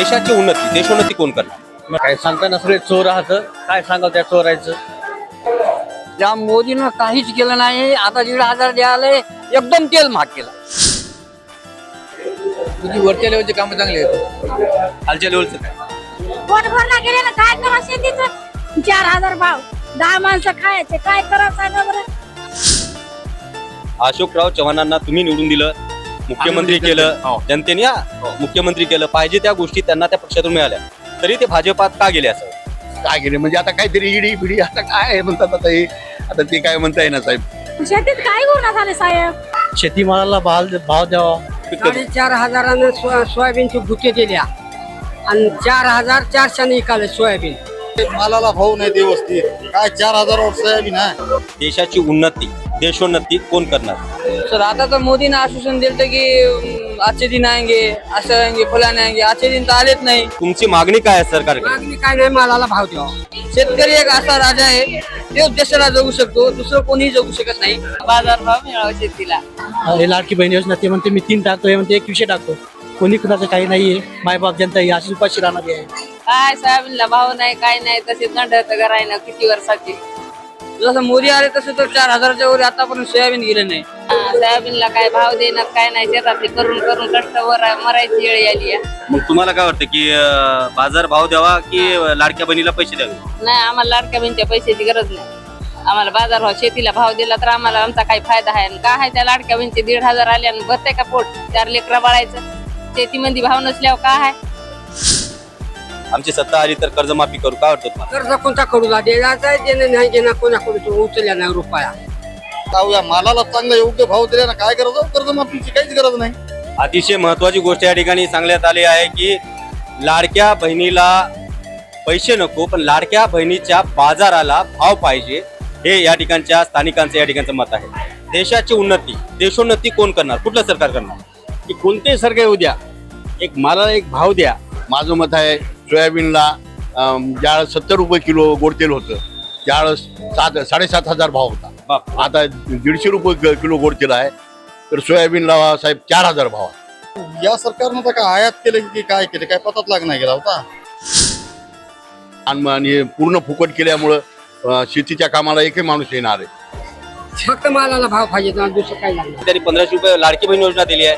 देशाची उन्नती देशोन्नती कोण करणार? काय सांगता नसले चोर आहात काय सांगा त्या चोरायचं? त्या मोदीनं काहीच केलं नाही आता दीड हजार द्यायला एकदम तेल महाग केलं. तुझी वरच्या लेवलची कामं चांगली आहेत. खालच्या लेवलचं काय? पोट भरला गेले ना काय करा शेतीचं? चार हजार भाव. दहा माणसं खायचे काय करा सांगा बरं? अशोकराव चव्हाणांना तुम्ही निवडून दिलं. मुख्यमंत्री केलं जनतेने हा, मुख्यमंत्री केलं पाहिजे त्या गोष्टी त्यांना त्या पक्षातून मिळाल्या. तरी ते भाजपात का गेले असं? काय केले म्हणजे आता काहीतरी इडी बिडी आता काय आहे म्हणतात आता हे? आता ते काय म्हणता येणार साहेब? शेतीत काय गुन्हा झाले साहेब? शेतीमालाला भाव भाव द्यावा. साडेचार हजारानं सोयाबीनचे गुटे दिल्या. आणि चार हजार चारशेने विकाले सोयाबीन. मालाला भाव नाही व्यवस्थित काय चार हजार सोयाबीन आहे? देशाची उन्नती. देशोन्नती कोण करणार? सर आता तर मोदीनं आश्वासन दिलं की आजचे दिन आएंगे असं आएंगे फलाने आएंगे आजचे दिन तर आलेच नाही. तुमची मागणी काय आहे सरकारकडे? मागणी काय नाही मालाला भाव द्यावा. शेतकरी एक असा राजा आहे तो देशाला जगू शकतो दुसरं कोणीही जगू शकत नाही. बाजार भाव मिळावा शेतीला. हे लाडकी बहीण योजना ते म्हणते मी तीन टाकतो हे म्हणते एक विषय टाकतो. कोणी कुणाचं काही नाहीये मायबाप जनता ही अशी उपाशी राहणारी आहे. काय सोयाबीनला भाव नाही काय नाही तसे दंड कराय ना किती वर्षाची? जसं मोदी आले तसं तर चार हजाराच्या वर आतापर्यंत सोयाबीन गेलं नाही. हा, सोयाबीनला काय भाव देणार काय नाही शेतातले करून करून कष्ट वर मरायची वेळ आली आहे. मग तुम्हाला काय वाटतं की अं, बाजार भाव द्यावा की लाडक्या बहिणीला पैसे द्यावे? नाही आम्हाला लाडक्या बहिणीच्या पैशाची गरज नाही. आम्हाला बाजार भाव शेतीला भाव दिला तर आम्हाला आमचा काही फायदा आहे. आणि काय आहे त्या लाडक्या बहिणीचे दीड हजार आले आणि भरते का पोट? चार लेकरा बाळायचं. शेतीमध्ये भाव नसल्यावर काय आहे? आमची सत्ता आली तर कर्जमाफी करू. काय वाटतं कर्ज कोणता कडूला द्यायचा आहे देणं नाही देणं कोणाकडून तो उचलल्या नाही रुपया. जाऊ या मालाला चांगला योग्य भाव दिला ना काय करायचं कर्जमाफीची काहीच गरज नाही. अतिशय महत्वाची गोष्ट या ठिकाणी सांगण्यात आली आहे की लाडक्या बहिणीला पैसे नको पण लाडक्या बहिणीच्या बाजाराला भाव पाहिजे. हे या ठिकाणच्या स्थानिकांचं या ठिकाणचं मत आहे. देशाची उन्नती देशोन्नती कोण करणार? कुठलं सरकार करणार? की कोणतेही सरकार येऊ द्या? एक मालाला एक भाव द्या. माझं मत आहे सोयाबीनला ज्यावेळेस सत्तर रुपये किलो गोड तेल होतं त्यावेळेस सात साडेसात हजार भाव होता. आता दीडशे रुपये किलो गोड तेल आहे तर सोयाबीनला साहेब चार हजार भाव आहे. या सरकारनं तर काय आयात केलं की काय केलं? काय पतात लाग नाही गेला होता? आणि पूर्ण फुकट केल्यामुळं शेतीच्या कामाला एकही माणूस येणार आहे फक्त मालाला भाव पाहिजे तर दुसरं काही लागणार? त्यांनी पंधराशे रुपये लाडकी बहीण योजना दिली आहे.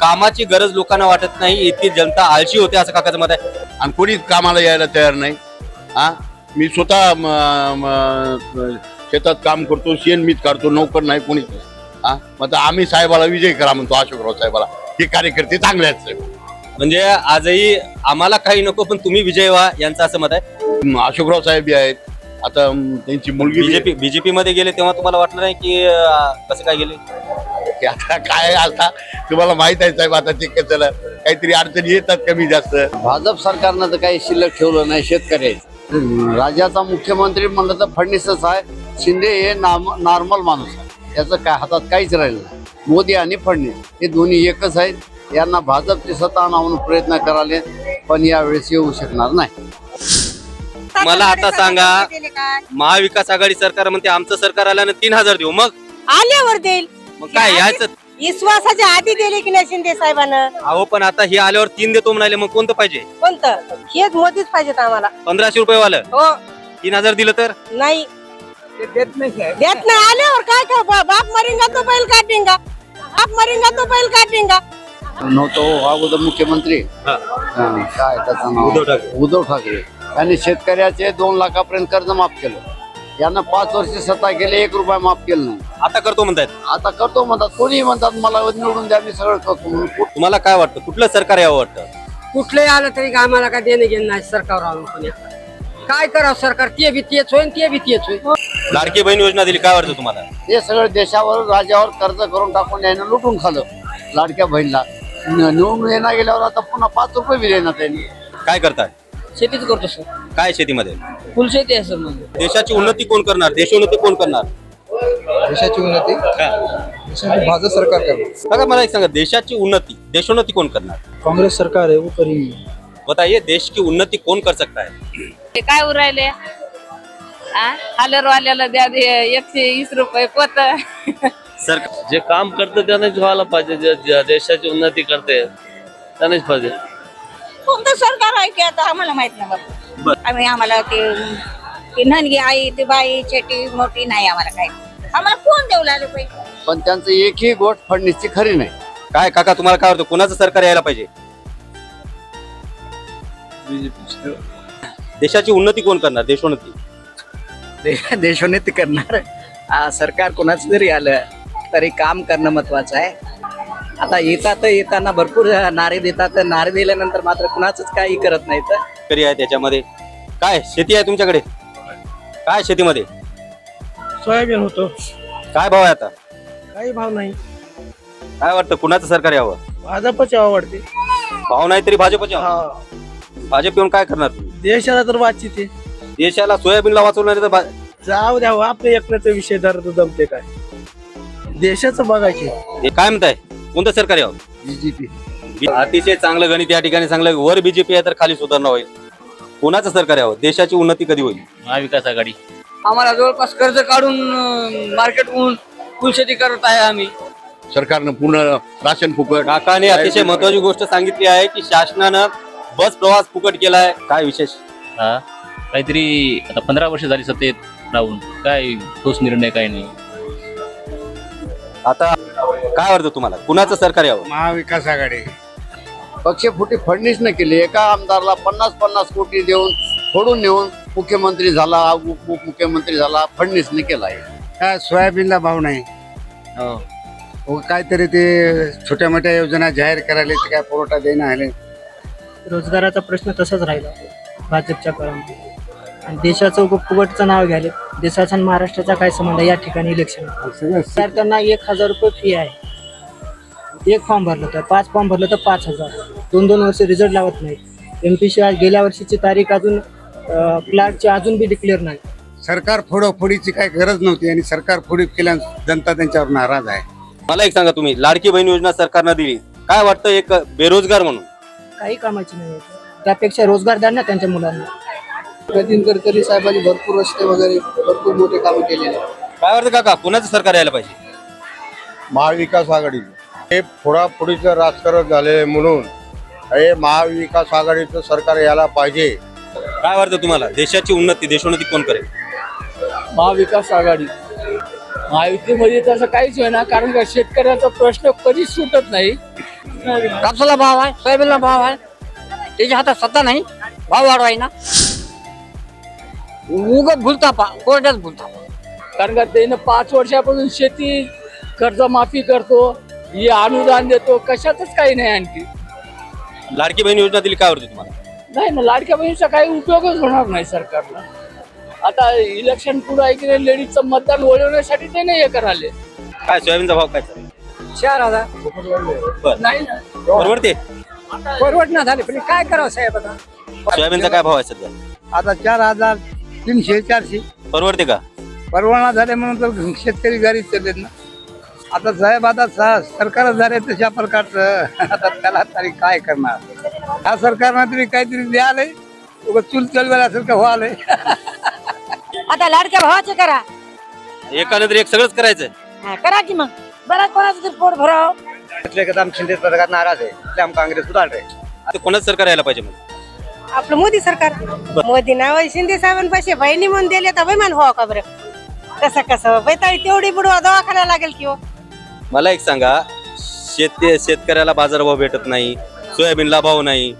कामाची गरज लोकांना वाटत नाही इतकी जनता आळशी होते असं काकाचं मत आहे. आणि कोणीच कामाला यायला तयार नाही. हा? मी स्वतः म- म- शेतात काम करतो शेण मीच काढतो नोकर नाही कोणीच नाही. हा? मग आता आम्ही साहेबाला विजय करा म्हणतो अशोकराव साहेबाला. हे कार्यकर्ते चांगले आहेत साहेब. म्हणजे आजही आम्हाला काही नको पण तुम्ही विजय व्हा यांचं असं मत आहे. अशोकराव साहेब बी आहेत. आता त्यांची मुलगी बीजेपी बीजेपी मध्ये गेले तेव्हा तुम्हाला वाटलं नाही की अं, कसं काय गेले? ते आता काय आता तुम्हाला माहीत आहे साहेब आता ते कसं काहीतरी अडचणी येतात कमी जास्त. भाजप सरकारनं तर काही शिल्लक ठेवलं नाही शेतकऱ्याचं राज्याचा मुख्यमंत्री म्हणलं तर फडणवीसच आहे. शिंदे हे नाम नॉर्मल माणूस आहे. त्याचं काय हातात काहीच राहिलं नाही. मोदी आणि फडणवीस हे दोन्ही एकच आहेत. यांना भाजपची सत्ता आणून प्रयत्न कराले पण यावेळेस येऊ शकणार नाही. मला आता सांगा महाविकास आघाडी सरकार म्हणते आमचं सरकार आल्यानं तीन हजार देऊ. मग? आल्यावर देईल. मग काय यायचं विश्वासाच्या आधी दिले की नाही शिंदे साहेबांना? अहो पण आता हे आल्यावर तीन देतो म्हणाले मग कोणतं पाहिजे? कोणतं? हेच मोदीच पाहिजेत आम्हाला. पंधराशे रुपये वालं. हो. तीन हजार दिलं तर? नाही. देत नाही आल्यावर काय काय बा- बाप मरेंगा तो बैल काटेंगा बाप मरेंगा तो बैल काटेंगा नव्हतो हो अगोदर मुख्यमंत्री. हा. हा, काय त्याचं नाव? उद्धव ठाकरे. उद्धव ठाकरे. यांनी शेतकऱ्याचे दोन लाखापर्यंत कर्ज माफ केलं. यांना पाच वर्ष सत्ता केली एक रुपया माफ केलं नाही. आता करतो म्हणतायत? आता करतो म्हणतात कोणी म्हणतात मला निवडून द्या मी सगळं करतो. म्हणून कुठं तुम्हाला काय वाटतं? कुठलं सरकार यावं वाटतं? कुठलंही आलं तरी आम्हाला काय देणं घेणं नाही सरकार आणून कोणी काय करावं सरकार? ते बी तेच होईल ते बी तेच होईल लाडकी बहीण योजना दिली काय वाटतं तुम्हाला? हे सगळं देशावर राज्यावर कर्ज करून टाकून यानं लुटून खाल्लं लाडक्या बहिणीला. न- निवडून येणार गेल्यावर आता पुन्हा पाच रुपये बी देणार त्यांनी. काय करताय? शेतीच करतो सर. काय शेतीमध्ये? फुल शेती आहे सर म्हणजे देशाची उन्नती कोण करणार? देशोन्नती कोण करणार? देशाची उन्नती? देशाची भाजप सरकार करणार. बघा मला एक सांगा देशाची उन्नती देशोन्नती कोण करणार? काँग्रेस सरकार आहे वो करी बताइए देश की उन्नती कौन कर सकता है? ते काय उरायले हालरवाल्याला द्या दे एकशे वीस रुपये पोत. सर जे काम करतं त्यानेच व्हायला पाहिजे. जे जे देशाची उन्नती करते त्यानेच पाहिजे. हो कोणतं सरकार आहे की आता आम्हाला माहीत नाही बर. बाबा आम्ही आम्हाला ते ती ननगी आई ती बाई छोटी मोठी नाही आम्हाला काही. आम्हाला कोण देऊ लागले पैसे पण त्यांचं एकही गोष्ट फडणीसची खरी नाही. काय काका तुम्हाला काय वाटतं कुणाचं सरकार यायला पाहिजे? देशाची उन्नती कोण करणार? देशोन्नती. दे- देशोन्नती करणार. आ, सरकार कोणाचं जरी आलं तरी काम करणं महत्वाचं आहे. आता येतात येताना भरपूर नारे देतात नारे दिल्यानंतर मात्र कुणाच काही करत नाहीत शेतकरी आहे त्याच्यामध्ये काय शेती आहे तुमच्याकडे? काय शेतीमध्ये? सोयाबीन होतो. काय भाव आहे आता? काही भाव नाही. काय वाटतं कुणाचं सरकार यावं? भाजपच आवडते भाव नाही तरी भाजपचे. भाजप येऊन काय करणार? तुम्ही देशाला तर वाचित आहे. देशाला सोयाबीनला वाचवणार तर भा- जाऊ द्या हो, आपल्या एकण्याचा विषय धर जमते काय. देशाचं बघायचे. हे काय म्हणताय? कोणतं सरकार यावं बीजेपी अतिशय चांगलं गणित या ठिकाणी चांगलं वर बीजेपी आहे तर खाली सुधारणा होईल. कोणाचं सरकार यावं देशाची उन्नती कधी होईल? महाविकास आघाडी. आम्हाला जवळपास कर्ज काढून मार्केटहून फुलशेती करत आहे आम्ही. सरकारनं पूर्ण राशन फुकट. काकाने अतिशय महत्वाची गोष्ट सांगितली आहे की शासनानं बस प्रवास फुकट केलाय. काय विशेष? हा? काहीतरी आता पंधरा वर्ष झाली सत्तेत राहून. काय ठोस निर्णय काय नाही. आता काय वाटतं तुम्हाला? कुणाचं सरकार यावं? महाविकास आघाडी. पक्षफुटी फडणीसनं केली. एका आमदारला पन्नास पन्नास कोटी देऊन फोडून नेऊन मुख्यमंत्री झाला उप उपमुख्यमंत्री झाला फडणीसने केला आहे काय सोयाबीनला भाव नाही. हो, काहीतरी ते छोट्या मोठ्या योजना जाहीर करायला ते काय पुरवठा देणं आले रोजगाराचा प्रश्न तसाच राहिला भाजपच्या काळामध्ये. आणि देशाचं फुकटचं नाव घ्याले देशाचा आणि महाराष्ट्राचा काय संबंध आहे या ठिकाणी इलेक्शन सरकारना एक हजार रुपये फी आहे. एक फॉर्म भरलं तर पाच फॉर्म भरलं तर पाच हजार. दोन दोन वर्ष रिझल्ट लावत नाही. एम पी शिवाय गेल्या वर्षीची तारीख अजून क्लार्कची अजून बी डिक्लेअर नाही. सरकार फोडोफोडीची काही गरज नव्हती आणि सरकार फोडी केल्यानं जनता त्यांच्यावर नाराज आहे. मला एक सांगा तुम्ही लाडकी बहीण योजना सरकारनं दिली. काय वाटतं एक बेरोजगार म्हणून? काही कामाची नाही. त्यापेक्षा रोजगार द्या ना त्यांच्या मुलांना. नितीन गडकरी साहेबांनी भरपूर रस्ते वगैरे भरपूर मोठे कामं केलेले काय वाटतं काका कुणाचं सरकार यायला पाहिजे? महाविकास आघाडी. हे फोडाफोडीचं राजकारण झाले म्हणून हे महाविकास आघाडीचं सरकार यायला पाहिजे. काय वाटतं तुम्हाला? देशाची उन्नती देशोन्नती कोण करेल? महाविकास आघाडी. महायुतीमध्ये तसं काहीच होईना कारण का शेतकऱ्याचा प्रश्न कधीच सुटत नाही. कापसाला भाव आहे सोयाबीनला भाव आहे. त्याच्या हातात सत्ता नाही भाव वाढवाय ना उगत भुलतापा कोरड्याच भुलतापा. कारण का त्यानं पाच वर्षापासून शेती कर्जमाफी करतो हे अनुदान देतो कशातच काही नाही आणखी. लाडकी बहीण योजना दिली काय वाटतं तुम्हाला? नाही ना लाडक्या बहिणीचा काही उपयोगच होणार नाही सरकारला. आता इलेक्शन पुढे आहे की नाही लेडीजचं मतदान वळवण्यासाठी ते नाही हे कराले काय सोयाबीनचा भाव काय? चार हजार. बरं. नाही ना. परवडते? परवडणार झाले पण काय करावं साहेब आता? सोयाबीनचा काय भाव आहे सध्या? आता चार हजार तीनशे चारशे. परवडते का? परवाना झाले म्हणून तर शेतकरी घरी चाललेत ना. आता साहेब आता स- सरकारच झाले तशा प्रकारचं आता त्याला तरी काय करणार? ह्या सरकारनं तरी काहीतरी द्यालंय. चूल चलवायसारखं व्हालंय? आता लाडक्या भावाचे करा. एकानंतर एक सगळंच करायचं हा, करा की मग. बरं कोणाचं तरी पोट भराव. शिंदे सरकार नाराज आहे. आम काँग्रेस सुधार आता कोणाचं सरकार यायला पाहिजे मग? आपलं मोदी सरकार. मोदी नाव शिंदे साहेबांपाशी बहिणी म्हणून दिले तर बैमान व्हावं का बरं? कसं कसं? बैताळी तेवढी बुडवा दवाखाना लागेल की हो. मला एक सांगा शेत शेतकऱ्याला बाजारभाव भेटत नाही सोयाबीनला भाव नाही.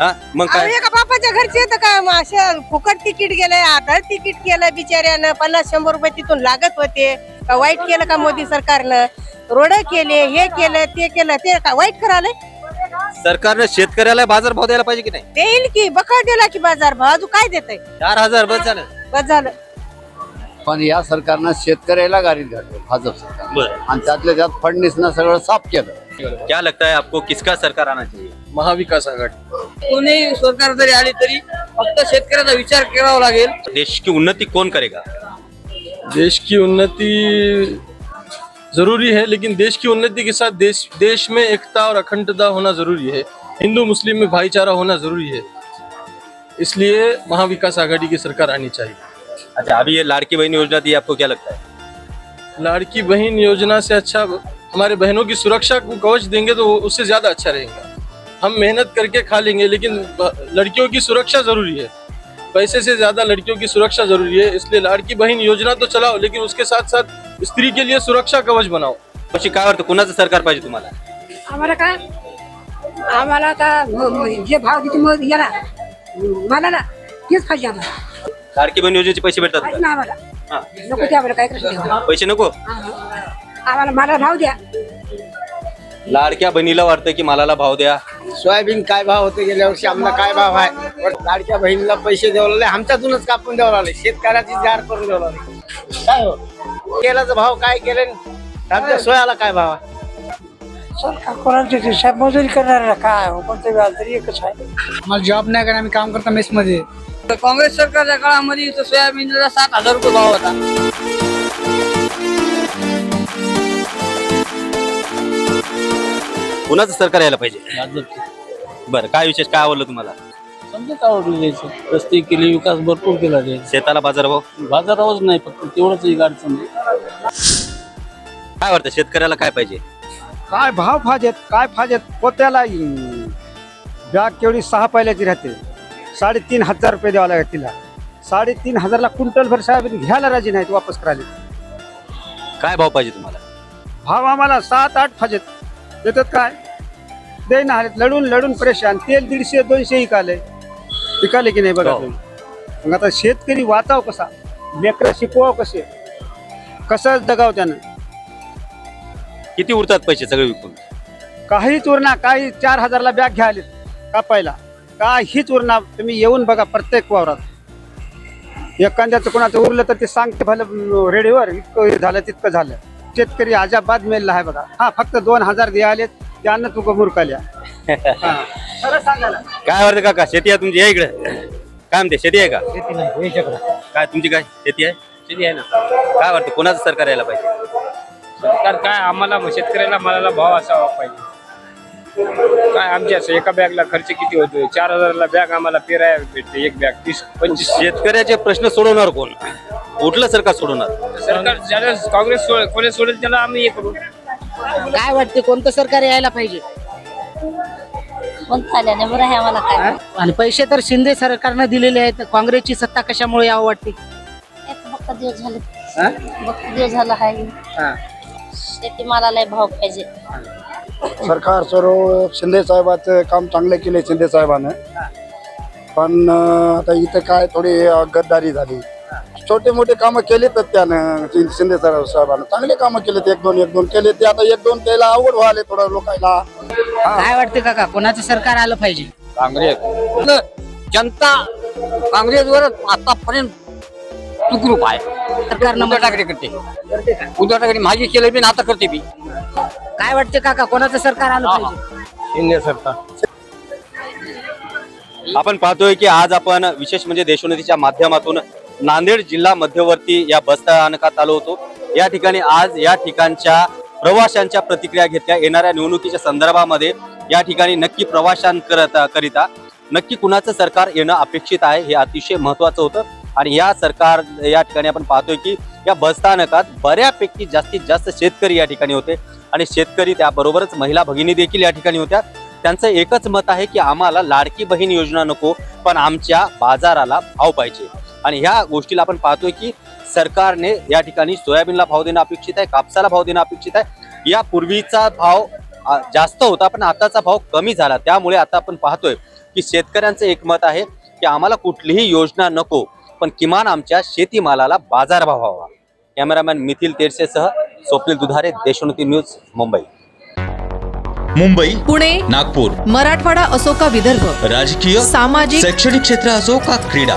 हा? मग अहो, काय एका बापाच्या घरचे येतं का? मग अशा फुकट तिकीट गेलंय आधार तिकीट केलं बिचाऱ्यानं पन्नास शंभर रुपये तिथून लागत होते. का वाईट केलं का मोदी सरकारनं? रोड केले हे केलं ते केलं ते का वाईट करायलंय? सरकारनं शेतकऱ्याला बाजारभाव द्यायला पाहिजे की नाही? देईल की बकळ दिला की बाजार भाव अजून काय देतय? चार हजार बस झालं. बस झालं. पण या सरकारनं शेतकऱ्याला गाडीत घातलं भाजप सरकार बरं. आणि त्यातल्या त्यात फडणीसनं सगळं साफ केलं. क्या लगता है आपको किसका सरकार आना चाहिए? महाविकास आघाडी. कोणी सरकार जरी आली तरी फक्त शेतकऱ्याचा विचार करावा लागेल. देश की उन्नति कौन करेगा? देश की उन्नति ज़रूरी है लेकिन देश की उन्नति के साथ देश देश में एकता और अखंडता होना ज़रूरी है। हिंदू मुस्लिम में भाईचारा होना ज़रूरी है। इसलिए महाविकास आघाड़ी की सरकार आनी चाहिए। अच्छा अभी ये लाड़की बहन योजना दी आपको क्या लगता है? लाड़की बहन योजना से अच्छा हमारे बहनों की सुरक्षा को कवच देंगे तो उससे ज़्यादा अच्छा रहेगा। हम मेहनत करके खा लेंगे लेकिन लड़कियों की सुरक्षा ज़रूरी है। पैसे से ज़्यादा लड़कियों की सुरक्षा ज़रूरी है इसलिए लाड़की बहन योजना तो चलाओ लेकिन उसके साथ साथ स्त्री के लिए सुरक्षा कवच बनाओ। अशी काय वाटतं? कुणाचं सरकार पाहिजे तुम्हाला? आम्हाला काय? आम्हाला आता जे भाव देते मग याला. मला ना तेच पाहिजे आम्हाला. लाडकी बहीण योजनेचे पैसे भेटतात का? ना आम्हाला. हा. नको ते आम्हाला काय करायचं पैसे नको? आम्हाला मला भाव द्या. लाडक्या बहिणीला वाटतं की मालाला भाव द्या. सोयाबीन काय भाव होते गेल्या वर्षी? आम्हाला काय भाव आहे? वर लाडक्या बहिणीला पैसे द्यावं लागले. आमच्यातूनच कापून द्यावं लागले. शेतकऱ्याची जाड करून द्यावं लागले. काय हो? केल्याचा भाव काय केले आमच्या सोयाला काय भाव आहे? सरकार कोणाचे मजुरी करणार काय? कोणतं व्याज तरी एकच आहे. मला जॉब नाही कारण आम्ही काम करतो मेस मध्ये काँग्रेस सरकारच्या काळामध्ये इथं सोयाबीनला सात हजार रुपये भाव होता. कुणाचं सरकार यायला पाहिजे? बरं काय विशेष काय आवडलं तुम्हाला? समजा आवडून द्यायचं रस्ते केले विकास भरपूर केला जाईल शेताला बाजारभाव बाजारावरच नाही फक्त तेवढंच एक अडचण आहे. काय वाटतं शेतकऱ्याला काय पाहिजे? काय भाव फाजेत काय फाजेत पोत्याला बॅग केवढी सहा पहिल्याची राहते. साडेतीन हजार रुपये द्यावा लागेल तिला. साडेतीन हजारला क्विंटल भर सोयाबीन घ्यायला राजी नाहीत वापस करायला. काय भाव पाहिजे तुम्हाला? भाव आम्हाला सात आठ फाजेत. देतात काय? देईना लढून लढून परेशान तेल दीडशे दोनशे इकाले इकाले की नाही बघा हो. तुम्ही? मग आता शेतकरी वाचाव कसा? लेकरं शिकवाव कसे? कसं जगाव त्यानं? किती उरतात पैसे सगळे विकून? काहीच उरणार काही चार हजारला बॅग घ्यायला कापायला. काहीच उरणार तुम्ही येऊन बघा प्रत्येक वावरात. एखाद्याचं कोणाचं उरलं तर ते सांगते भलं रेडिओवर इतकं हे झालं तितकं झालं. शेतकरी अजाबाद मेलला आहे बघा. हा फक्त दोन हजार द्यायले त्यानं तू मुरकाल्या. खरं काय वाटतं काका शेती आहे तुमची? या इकडे. काय म्हणते शेती आहे का? काय तुमची काय शेती आहे? शेती आहे ना. काय वाटतं कोणाचं सरकार यायला पाहिजे? सरकार काय आम्हाला शेतकऱ्याला मालाला भाव असावा पाहिजे. काय आमच्या असं एका बॅगला खर्च किती होतोय? चार हजारला बॅग आम्हाला पेराय भेटते एक बॅग तीस पंचवीस. शेतकऱ्याचे प्रश्न सोडवणार कोण? कुठलं सरकार सोडवणार? सरकार ज्याला काँग्रेस सोड- कोणी सोडेल त्याला आम्ही हे करू. काय वाटते कोणतं सरकार यायला पाहिजे? कोणतं आल्याने बरं आहे आम्हाला काय. आणि पैसे तर शिंदे सरकारनं दिलेले आहेत काँग्रेसची सत्ता कशामुळे यावं वाटते? एक बघता दिवस झाले. बघता दिवस झाला आहे. शेतीमालाला भाव पाहिजे. सरकार सर्व शिंदे साहेबाचं काम चांगलं केले शिंदे साहेबानं. पण अं, आता इथं काय थोडी अं, गद्दारी झाली. छोटे मोठे कामं केलेत त्यानं शिंदे साहेब- साहेबानं. चांगले कामं केलेत एक दोन एक दोन केले ते आता एक दोन त्याला आवड व्हाले थोडं लोकांना. काय वाटते काका कोणाचं सरकार आलं पाहिजे? काँग्रेस. जनता काँग्रेसवर आतापर्यंत सुखरूप आहे. सरकारनं उद्धव ठाकरे करते. उद्धव ठाकरे माझी केलं बी आता करते बी. काय वाटते काका कोणाचं सरकार आलं पाहिजे? शिंदे सरकार आपण पाहतोय की आज आपण विशेष म्हणजे देशोन्नतीच्या माध्यमातून नांदेड जिल्हा मध्यवर्ती या बस स्थानकात आलो होतो. या ठिकाणी आज या ठिकाणच्या प्रवाशांच्या प्रतिक्रिया घेतल्या. येणाऱ्या निवडणुकीच्या संदर्भामध्ये या ठिकाणी नक्की प्रवाशांकरता करिता नक्की कुणाचं सरकार येणं अपेक्षित आहे हे अतिशय महत्वाचं होतं. आणि या सरकार या ठिकाणी आपण पाहतोय की या बस स्थानकात बऱ्यापैकी जास्तीत जास्त शेतकरी या ठिकाणी होते. आणि शेतकरी त्याबरोबरच महिला भगिनी देखील या ठिकाणी होत्या. त्यांचं एकच मत आहे की आम्हाला लाडकी बहीण योजना नको पण आमच्या बाजाराला भाव पाहिजे. आणि ह्या गोष्टीला आपण पाहतोय की सरकारने या ठिकाणी सोयाबीनला भाव देणं अपेक्षित आहे कापसाला भाव देणं अपेक्षित आहे. या पूर्वीचा भाव जास्त होता पण आताचा भाव कमी झाला. त्यामुळे आता आपण पाहतोय की शेतकऱ्यांचं एक मत आहे की आम्हाला कुठलीही योजना नको पण किमान आमच्या शेतीमालाला बाजारभाव व्हावा. कॅमेरामॅन मिथिल तेरसेसह स्वप्नील दुधारे देशोन्नती न्यूज मुंबई. मुंबई पुणे नागपूर. मराठवाडा असो का विदर्भ राजकीय सामाजिक शैक्षणिक क्षेत्र असो का क्रीडा